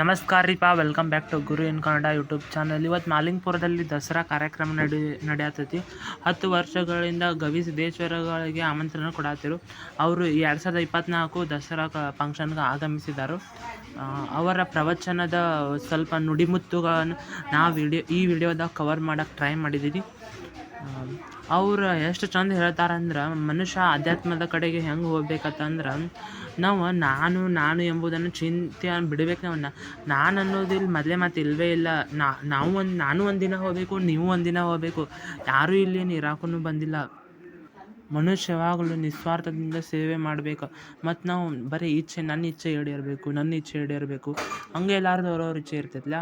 ನಮಸ್ಕಾರ ರೀ ಪಾ welcome back to Guru in Kannada YouTube channel ಇವತ್ತು ಮಾಲಿಂಗ್ಪುರದಲ್ಲಿ ದಸರಾ ಕಾರ್ಯಕ್ರಮ ನಡಿ ನಡೆಯತ್ತೈತಿ ಹತ್ತು ವರ್ಷಗಳಿಂದ ಗವಿ ಸಿದ್ದೇಶ್ವರಗಳಿಗೆ ಆಮಂತ್ರಣ ಕೊಡತ್ತಿರು ಅವರು ಎರಡು ಸಾವಿರದ ಇಪ್ಪತ್ತ್ನಾಲ್ಕು ದಸರಾ ಕ ಫಂಕ್ಷನ್ಗೆ ಆಗಮಿಸಿದರು. ಅವರ ಪ್ರವಚನದ ಸ್ವಲ್ಪ ನುಡಿಮುತ್ತುಗಳನ್ನು ನಾವು ವಿಡಿಯೋ, ಈ ವಿಡಿಯೋದಾಗ ಕವರ್ ಮಾಡೋಕ್ಕೆ ಟ್ರೈ ಮಾಡಿದ್ದೀವಿ ಅವ್ರು ಎಷ್ಟು ಚಂದ ಹೇಳ್ತಾರಂದ್ರೆ, ಮನುಷ್ಯ ಆಧ್ಯಾತ್ಮದ ಕಡೆಗೆ ಹೆಂಗೆ ಹೋಗ್ಬೇಕಂತಂದ್ರೆ ನಾವು, ನಾನು ನಾನು ಎಂಬುದನ್ನು ಚಿಂತೆ ಬಿಡ್ಬೇಕು ನಾವು. ನಾನು ಅನ್ನೋದು ಇಲ್ಲಿ ಮೊದಲೇ ಮಾತು ಇಲ್ಲವೇ ಇಲ್ಲ. ನಾವು ಒಂದು, ನಾನು ಒಂದಿನ ಹೋಗಬೇಕು, ನೀವು ಒಂದಿನ ಹೋಗಬೇಕು. ಯಾರೂ ಇಲ್ಲಿ ಇರಾಕೂ ಬಂದಿಲ್ಲ. ಮನುಷ್ಯ ಯಾವಾಗಲೂ ನಿಸ್ವಾರ್ಥದಿಂದ ಸೇವೆ ಮಾಡಬೇಕು. ಮತ್ತು ನಾವು ಬರೀ ಇಚ್ಛೆ ನನ್ನ ಇಚ್ಛೆ ಈಡೇರಬೇಕು, ನನ್ನ ಇಚ್ಛೆ ಈಡೇರಬೇಕು. ಹಂಗೆ ಎಲ್ಲಾರ್ದು ಅವ್ರವ್ರ ಇಚ್ಛೆ ಇರ್ತೈತಲ್ಲ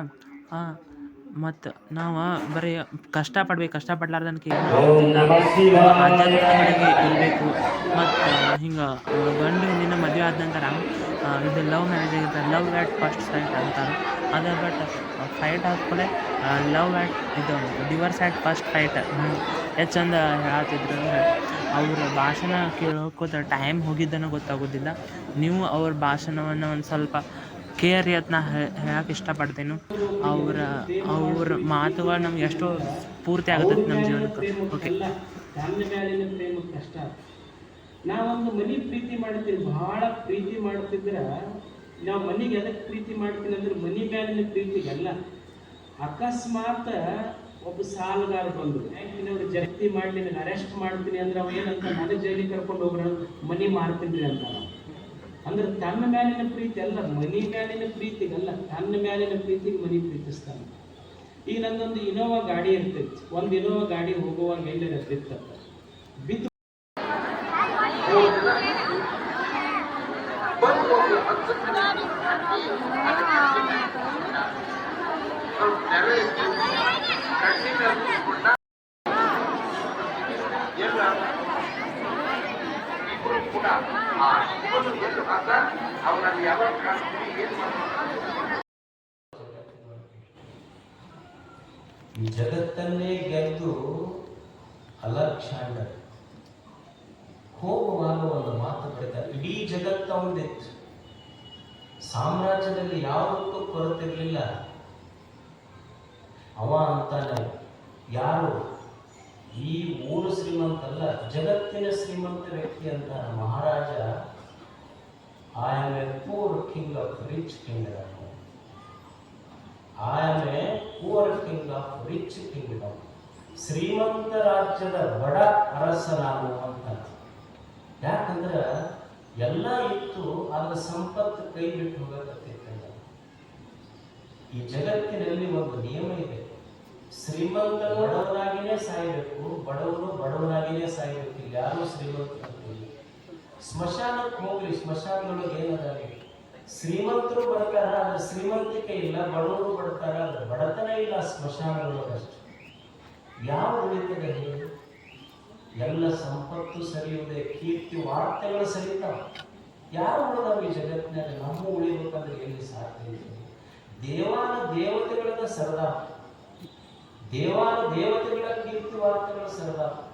ಹಾಂ ಮತ್ತು ನಾವು ಬರೀ ಕಷ್ಟಪಡ್ಬೇಕು ಕಷ್ಟಪಡ್ಲಾರ್ದನ್ಕೆ ಆಧ್ಯಾತ್ಮಿಕ ಕಡೆಗೆ ಇರಬೇಕು. ಮತ್ತು ಹಿಂಗೆ ಗಂಡು ಹೆಣ್ಣಿನ ಮದುವೆ ಆದ ನಂತರ ಆ, ಇದು ಲವ್ ಮ್ಯಾರೇಜ್ ಆಗಿರ್ತಾರೆ ಲವ್ ಆ್ಯಟ್ ಫಸ್ಟ್ ಸೈಟ್ ಅಂತಾರೆ. ಅದ ಬಟ್ ಫೈಟ್ ಆದ್ಮೇಲೆ ಲವ್ ಆ್ಯಟ್ ಇದು ಡಿವರ್ಸ್ ಆ್ಯಟ್ ಫಸ್ಟ್ ಫೈಟ್ ಎಷ್ಟು ಚಂದ ಅಂದ್ರೆ ಅವ್ರ ಭಾಷಣ ಕೇಳೋಕೋತ ಟೈಮ್ ಹೋಗಿದ್ದನ್ನು ಗೊತ್ತಾಗೋದಿಲ್ಲ. ನೀವು ಅವ್ರ ಭಾಷಣವನ್ನು ಒಂದು ಸ್ವಲ್ಪ ಕೇರ್ ಯತ್ನ ಹೇಳಕ್ಕೆ ಇಷ್ಟಪಡ್ತೀನಿ. ಅವರ, ಅವ್ರ ಮಾತುಗಳು ನಮ್ಗೆ ಎಷ್ಟೋ ಪೂರ್ತಿ ಆಗುತ್ತೆ ನಮ್ಮ ಜೀವನಕ್ಕೆ. ಓಕೆ ಪ್ರೇಮ ಕಷ್ಟ ನಾವೊಂದು ಮನಿ ಪ್ರೀತಿ ಮಾಡ್ತೀವಿ, ಬಹಳ ಪ್ರೀತಿ ಮಾಡ್ತಿದ್ರ ನಾವು ಮನಿಗೆ ಎದಕ್ಕೆ ಪ್ರೀತಿ ಮಾಡ್ತೀನಿ ಅಂದ್ರೆ ಮನಿ ಮೇಲಿನ ಪ್ರೀತಿಗಲ್ಲ. ಅಕಸ್ಮಾತ್ ಒಬ್ಬ ಸಾಲುಗಾರ ಬಂದು ಅವ್ರು ಜಪ್ತಿ ಮಾಡ್ಲಿ ನಿನಗೆ ಅರೆಸ್ಟ್ ಮಾಡ್ತೀನಿ ಅಂದ್ರೆ ಅವ ಏನಂತ ಮನೆ ಜೈಲಿಗೆ ಕರ್ಕೊಂಡು ಹೋಗ್ರ ಮನಿ ಮಾರ್ತೀನಿ ಅಂತ ಅಂದ್ರೆ ತನ್ನ ಮ್ಯಾಲಿನ ಪ್ರೀತಿ ಅಲ್ಲ, ಮನಿ ಮ್ಯಾಲಿನ ಪ್ರೀತಿಗಲ್ಲ, ತನ್ನ ಮ್ಯಾಲಿನ ಪ್ರೀತಿಗೆ ಮನಿ ಪ್ರೀತಿಸ್ತಾನೆ. ಈಗ ನಂದೊಂದು ಇನೋವಾ ಗಾಡಿ ಇರ್ತೈತಿ ಒಂದು ಇನೋವಾ ಗಾಡಿ ಹೋಗುವಾಗ ಎಲ್ಲರ ಬಿತ್ತ ಬಿದ್ದು ಈ ಜಗತ್ತನ್ನೇ ಗೆದ್ದು ಅಲಕ್ಷಾಂಡ ಹೋಗುವಾಗ ಒಂದು ಮಾತು ಬರೀತಾರೆ, ಇಡೀ ಜಗತ್ತ ಅವನದಿತ್ತು ಸಾಮ್ರಾಜ್ಯದಲ್ಲಿ ಯಾವತ್ತೂ ಕೊರತಿರಲಿಲ್ಲ ಅವ ಅಂತಾನೆ ಯಾರು? ಈ ಊರು ಶ್ರೀಮಂತ ಅಲ್ಲ ಜಗತ್ತಿನ ಶ್ರೀಮಂತ ವ್ಯಕ್ತಿ ಅಂತ ಮಹಾರಾಜ. I am a poor king of rich kingdom. I am a poor king of rich kingdom. ಶ್ರೀಮಂತ ರಾಜ್ಯದ ಬಡ ಅರಸ ನಾನು ಅಂತ ಯಾಕಂದ್ರೆ ಎಲ್ಲ ಇತ್ತು ಅದರ ಸಂಪತ್ತು ಕೈ ಬಿಟ್ಟು ಹೋಗಕತ್ತಿತ್ತಲ್ಲ ಈ ಜಗತ್ತಿನಲ್ಲಿ ಒಂದು ನಿಯಮ ಇದೆ. ಶ್ರೀಮಂತ ಬಡವನಾಗಿನೇ ಸಾಯಬೇಕು, ಬಡವನು ಬಡವರಾಗಿಯೇ ಸಾಯಬೇಕು. ಯಾರು ಶ್ರೀಮಂತರಂತಿಲ್ಲ ಸ್ಮಶಾನಕ್ಕೆ ಹೋಗ್ಲಿ, ಸ್ಮಶಾನದೊಳಗೆ ಏನದಾವೆ ಶ್ರೀಮಂತರು ಬರ್ತಾರ ಅದ್ರ ಶ್ರೀಮಂತಿಕೆ ಇಲ್ಲ, ಬಡವರು ಬರ್ತಾರ ಅದ್ರ ಬಡತನ ಇಲ್ಲ ಸ್ಮಶಾನದೊಳಗಷ್ಟು. ಯಾವ ಉಳಿತದೆ ಹೇಳಿ? ಎಲ್ಲ ಸಂಪತ್ತು ಸರಿಯುವುದೇ, ಕೀರ್ತಿ ವಾರ್ತೆಗಳು ಸರಿತಾವ. ಯಾರು ಉಳಿದಾವ ಈ ಜಗತ್ತಿನಲ್ಲಿ? ನಮ್ಮ ಉಳಿಬೇಕಂದ್ರೆ ಎಲ್ಲಿ ಸಾಧ್ಯ ಇದೆ? ದೇವಾನ ದೇವತೆಗಳನ್ನ ಸರದಾರ. ದೇವಾನ ದೇವತೆಗಳ ಕೀರ್ತಿ ವಾರ್ತೆಗಳ ಇಲ್ಲ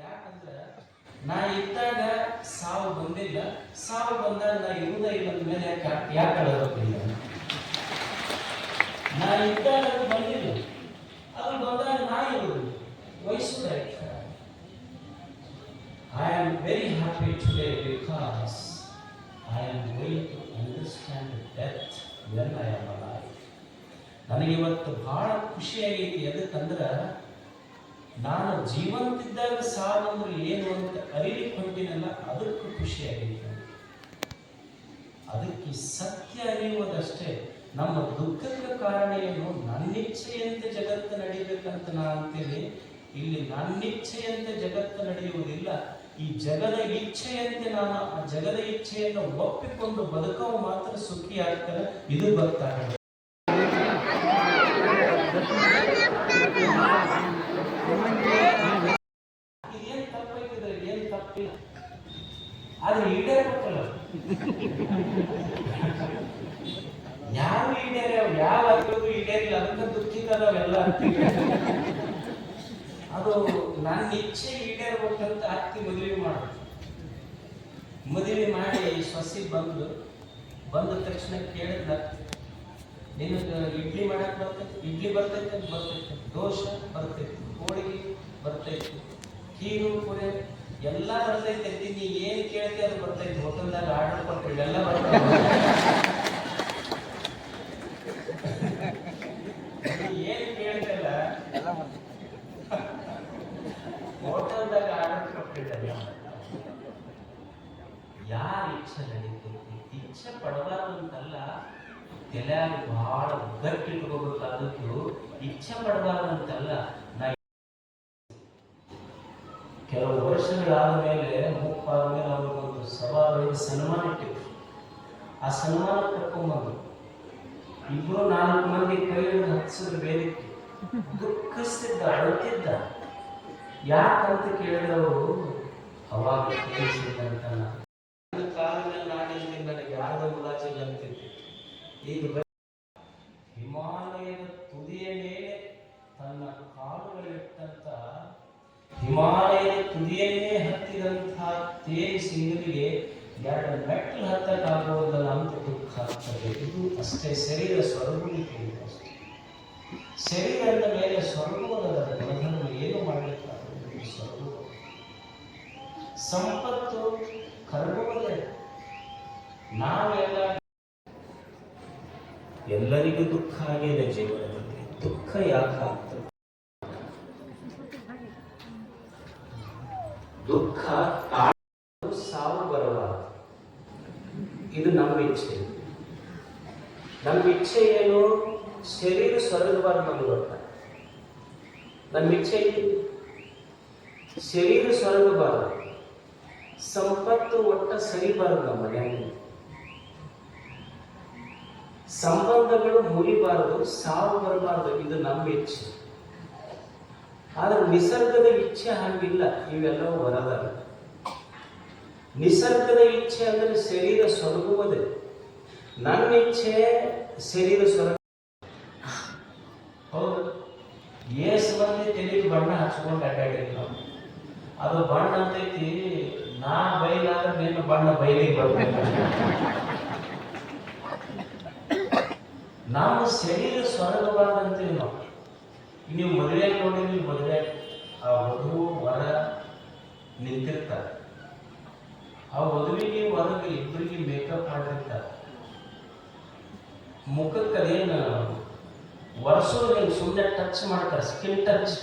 ಯಾಕಂದ್ರೆ ನಾ ಇದ್ದಾಗ ಸಾವು ಬಂದಿಲ್ಲ. ಸಾವು ಬಂದಾಗ ನಾ ಇರುವುದೇ ಇಲ್ಲ ಮೇಲೆ ಯಾಕೆ ಯಾಕೆ ಅಳಬೇಕಿಲ್ಲ ನಾ ಇದ್ದಾಗ ಬಂದಿಲ್ಲ. ಅದು ಬಂದಾಗ ನಾ ಇರೋದು. ವಹಿಸುವುದಾಯ್ತು I am very happy I am going to understand death when I am alive ನನಗಿವತ್ತು ಭಾಳ ಖುಷಿಯಾಗೈತಿ ಎದಕ್ಕಂದ್ರೆ ನಾನು ಜೀವಂತಿದ್ದಾಗ ಸಾವಂದ್ರೆ ಏನು ಅಂತ ಅರಿಲಿಕ್ಕೆ ಹೊಂಟಿನಲ್ಲ ಅದಕ್ಕೂ ಖುಷಿಯಾಗೈತಿ. ಅದಕ್ಕೆ ಸತ್ಯ ಅರಿಯುವುದಷ್ಟೇ. ನಮ್ಮ ದುಃಖಕ್ಕೆ ಕಾರಣ ಏನು? ನನ್ನಿಚ್ಛೆಯಂತೆ ಜಗತ್ತು ನಡೀಬೇಕಂತ ನಾ ಅಂತೇಳಿ, ಇಲ್ಲಿ ನನ್ನಿಚ್ಛೆಯಂತೆ ಜಗತ್ತು ನಡೆಯುವುದಿಲ್ಲ. ಈ ಜಗದ ಇಚ್ಛೆಯಂತೆ ನಾನು ಆ ಜಗದ ಇಚ್ಛೆಯನ್ನು ಒಪ್ಪಿಕೊಂಡು ಬದುಕವ ಮಾತ್ರ ಸುಖಿ ಆಗ್ತಾರೆ ಇದು ಬರ್ತಾರೆ ಏನ್ ತಪ್ಪಾಗಿದ್ರೆ ಏನ್ ತಪ್ಪಿಲ್ಲ. ಆದ್ರೆ ಈಡೇರ್ಬೇಕಲ್ಲ. ಯಾವ ಈಡೇರ್ಯಾವ ಯಾವ ಅದ್ರದ್ದು ಈಡೇರಿಲ್ಲ. ಅದಕ್ಕೆ ದುಃಖಿತ ಅದು ನನ್ನ ಇಚ್ಛೆ ಈಡೇರ್ಬೇಕಂತ ಅತ್ತಿ ಮದುವೆ ಮಾಡೋದು ಮದುವೆ ಮಾಡಿ ಸೊಸಿ ಬಂದು, ಬಂದ ತಕ್ಷಣ ಕೇಳಿದ ನಿನಗೆ ಇಡ್ಲಿ ಮಾಡಕ್ ಬರ್ತೈತೆ, ಇಡ್ಲಿ ಬರ್ತೈತೆ ಬರ್ತೈತೆ, ದೋಷ ಬರ್ತೈತಿ, ಹೋಳಿಗೆ ಬರ್ತೈತಿ ಕೀರು ಪುರಿ ಎಲ್ಲ ಬರ್ತೈತೆ ನೀ ಏನು ಕೇಳ್ತಿ ಅದು ಬರ್ತೈತಿ, ಹೋಟೆಲ್ದಾಗ ಆರ್ಡರ್ ಕೊಟ್ಟರೆ ಎಲ್ಲ ಬರ್ತೈತಿ ನೀ ಏನು ಕೇಳ್ತಿಲ್ಲ ಹೋಟೆಲ್ದಾಗ ಆರ್ಡರ್ ಕೊಟ್ಟಿದ್ದಲ್ಲ ಯಾರ ಇಚ್ಛೆ ನಡೀತೈತಿ ಇಚ್ಛೆ ಪಡಬಾರ್ದು ಅಂತಲ್ಲ ತಲೆಯಾಗ ಬಹಳ ಗಟ್ಟಿಟ್ಕೋಬೇಕಾದದ್ದು ಇಚ್ಛೆ ಪಡಬಾರ್ದು ಅಂತಲ್ಲ ನಾ ಕೆಲವು ವರ್ಷಗಳಾದ ಮೇಲೆ ಮುಪ್ಪಾದ ಮೇಲೆ ಅವ್ರಿಗೊಂದು ಸವಾಲಿನ ಸನ್ಮಾನ ಇಟ್ಟಿದ್ರು. ಆ ಸನ್ಮಾನ ಕರ್ಕೊಂಡ್ಬಂದ್ರು. ಇಬ್ರು ನಾಲ್ಕು ಮಂದಿ ಕೈ ಹಚ್ಚಿದ್ರು ಬೇದಿತ್ತು ದುಃಖಿಸ್ತಿದ್ದ, ಅಳುತ್ತಿದ್ದ. ಯಾಕಂತ ಕೇಳಿದವರು ಅವಾಗ ಕಾಲದಲ್ಲಿ ನಾಡಿನಲ್ಲಿ ನನಗೆ ಯಾರದ ಮುಲಾಜಿಲ್ಲ ಅಂತಿದ್ದೆ ಹಿಮಾಲಯದ ತುದಿಯ ಮೇಲೆ ತನ್ನ ಕಾಲುಗಳಿಟ್ಟಂತ ಹಿಮಾಲಯದ ತುದಿಯನ್ನೇ ಹತ್ತಿದಂತಹ ತೇಲಿ ಸಿಂಗಲಿಗೆ ಎರಡು ಮೆಟ್ಟಲು ಹತ್ತಕ್ಕಾಗುವುದಲ್ಲ ಅಂತ ದುಃಖ ಆಗ್ತದೆ. ಇದು ಅಷ್ಟೇ ಶರೀರ ಸ್ವರ್ಗಕ್ಕೆ ಅಷ್ಟೇ ಶರೀರದ ಮೇಲೆ ಸ್ವರ್ಗದ ಗುಣಧರ್ಮ ಏನು ಮಾಡಲಿಕ್ಕಾಗುವುದು ಸ್ವರ್ಗ ಸಂಪತ್ತು ಕರಗುವುದೇ ನಾವೆಲ್ಲ ಎಲ್ಲರಿಗೂ ದುಃಖ ಆಗಿದೆ ಜೀವನದಲ್ಲಿ. ದುಃಖ ಯಾಕೆ ಆಗ್ತದೆ? ದುಃಖ ಸಾವು ಬರಬಾರದು. ಇದು ನಮ್ಮ ಇಚ್ಛೆ. ನಮ್ಮ ಇಚ್ಛೆ ಏನು? ಶರೀರ ಸ್ವರ್ಗಬಾರ್ದು ನಮ್ಗೆ ಗೊತ್ತ. ನಮ್ಮ ಇಚ್ಛೆ ಶರೀರ ಸ್ವರ್ಗಬಾರದು ಸಂಪತ್ತು ಒಟ್ಟ ಸರಿಬಾರದು ನಮ್ಮ ಮನೆಯಲ್ಲಿ ಸಂಬಂಧಗಳು ಮುರಿಬಾರದು, ಸಾವು ಬರಬಾರದು, ಇದು ನಮ್ಮ ಇಚ್ಛೆ. ಆದ್ರೆ ನಿಸರ್ಗದ ಇಚ್ಛೆ ಹಾಗಿಲ್ಲ, ಇವೆಲ್ಲವೂ ಬರದಲ್ಲ ನಿಸರ್ಗದ ಇಚ್ಛೆ ಅಂದ್ರೆ ಶರೀರ ಸೊರಗುವುದೇ. ನನ್ನ ಇಚ್ಛೆ ಶರೀರ ಸೊರಗ. ಹೌದು. ಏಸು ಮಂದಿ ತಲೆಗೆ ಬಣ್ಣ ಹಚ್ಕೊಂಡು ನಾವು. ಅದು ಬಣ್ಣ ಅಂತೈತಿ, ನಾ ಬೈಲಾದ್ರೆ ನಿನ್ನ ಬಣ್ಣ ಬೈಲಿಗೆ ಬರ್ಬೇಕು ನಮ್ಮ ಶರೀರ ಸ್ವರ್ಗವಾದಂತೀವಿ ನಾವು ನೀವು ಮದುವೆ ನೋಡಿದ್ರಿ ಮದುವೆ ಆ ವಧು ವರ ನಿಂತಿರ್ತಾರೆ. ಆ ವಧುವಿಗೆ ವರಗೆ ಇಬ್ಬರಿಗೆ ಮೇಕಪ್ ಮಾಡಿರ್ತಾರೆ. ಮುಖಕ್ಕೆ ಅದೇನು ನೀವು ಸುಮ್ಮನೆ ಟಚ್ ಮಾಡ್ತಾರೆ ಸ್ಕಿನ್ ಟಚ್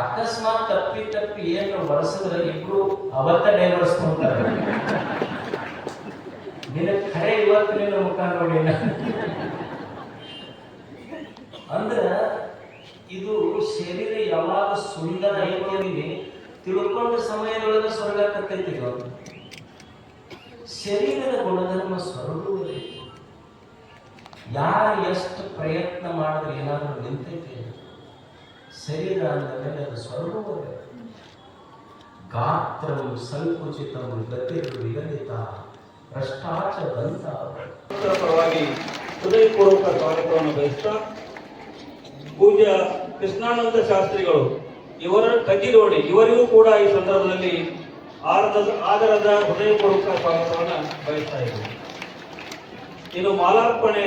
ಅಕಸ್ಮಾತ್ ತಪ್ಪಿ ತಪ್ಪಿ ಏನು ಒರೆಸಿದ್ರೆ ಇಬ್ರು ಅವತ್ತ ಡೈವರ್ಸ್ ಕೊಡ್ತಾರೆ ನಿನ್ನ ಖರೆ ಇವತ್ತು ನಿನ್ನ ಮುಖ ನೋಡಿ ಅಂದ್ರ ಇದು ಶರೀರ ಯಾವಾಗ ಸುಂದರ ಐತಿ ತಿಳ್ಕೊಂಡ ಸಮಯದೊಳಗೆ ಸ್ವರ್ಗ ಕತ್ತೈತಿ. ಶರೀರದ ಗುಣಧರ್ಮ ಸ್ವರ್ಗವೇ ಯಾರು ಎಷ್ಟು ಪ್ರಯತ್ನ ಮಾಡಿದ್ರೆ ಏನಾದರೂ ನಿಂತೈತಿ? ಶರೀರ ಅಂದ ಮೇಲೆ ಅದು ಸ್ವರ್ಗವೇ. ಗಾತ್ರವು ಸಂಕುಚಿತವು ಗತಿಗಳು ಭ್ರಷ್ಟಾಚ ದಂತ ಭಕ್ತರ ಪರವಾಗಿ ಹೃದಯಪೂರ್ವಕ ಸ್ವಾಗತವನ್ನು ಬಯಸ್ತಾ ಪೂಜ್ಯ ಕೃಷ್ಣಾನಂದ ಶಾಸ್ತ್ರಿಗಳು, ಇವರ ಕಜ್ಜಿರೋಡಿ ಇವರಿಗೂ ಕೂಡ ಈ ಸಂದರ್ಭದಲ್ಲಿ ಆರದ, ಆದರದ ಹೃದಯಪೂರ್ವಕ ಸ್ವಾಗತವನ್ನು ಬಯಸ್ತಾ ಇದ್ದೀವಿ ಇನ್ನು ಮಾಲಾರ್ಪಣೆ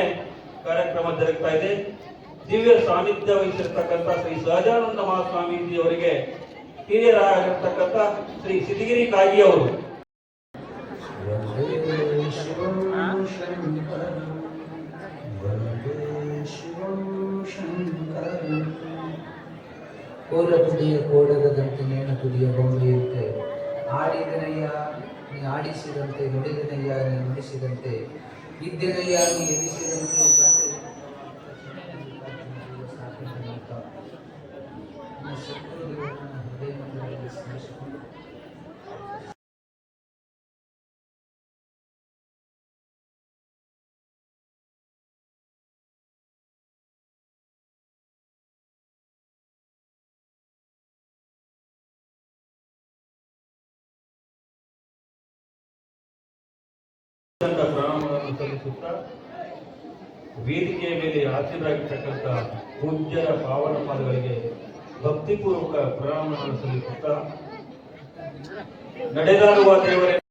ಕಾರ್ಯಕ್ರಮ ಜರುಗ್ತಾ ಇದೆ. ದಿವ್ಯ ಸಾನ್ನಿಧ್ಯ ವಹಿಸಿರ್ತಕ್ಕಂಥ ಶ್ರೀ ಸಹಜಾನಂದ ಮಹಾಸ್ವಾಮೀಜಿ ಅವರಿಗೆ ಹಿರಿಯರಾಗಿರ್ತಕ್ಕಂಥ ಶ್ರೀ ಸಿದ್ಧಗಿರಿ ಕಾಗಿ ಅವರು ಕೋಲ ಕುಡಿಯ ಕೋಡಗದಂತೆ ನೇಣ ತುಡಿಯ ಬೊಂಬೆಯಂತೆ ನೀ ಆಡಿಸಿದಂತೆ ನುಡಿದನಯ್ಯ ನೀ ನುಡಿಸಿದಂತೆ. ಇದ್ದೆನಯ್ಯ ನೀ ಎನಿಸಿದಂತೆ ಪ್ರಣಾಮಗಳನ್ನು ಸಲ್ಲಿಸುತ್ತಾ ವೇದಿಕೆಯ ಮೇಲೆ ಹಾಜರಾಗಿರ್ತಕ್ಕಂಥ ಪೂಜ್ಯರ ಪಾವನ ಪಾದಗಳಿಗೆ ಭಕ್ತಿಪೂರ್ವಕ ಪ್ರಣಾಮಗಳನ್ನು ಸಲ್ಲಿಸುತ್ತಾ ನಡೆದಾಡುವ ದೇವರೇ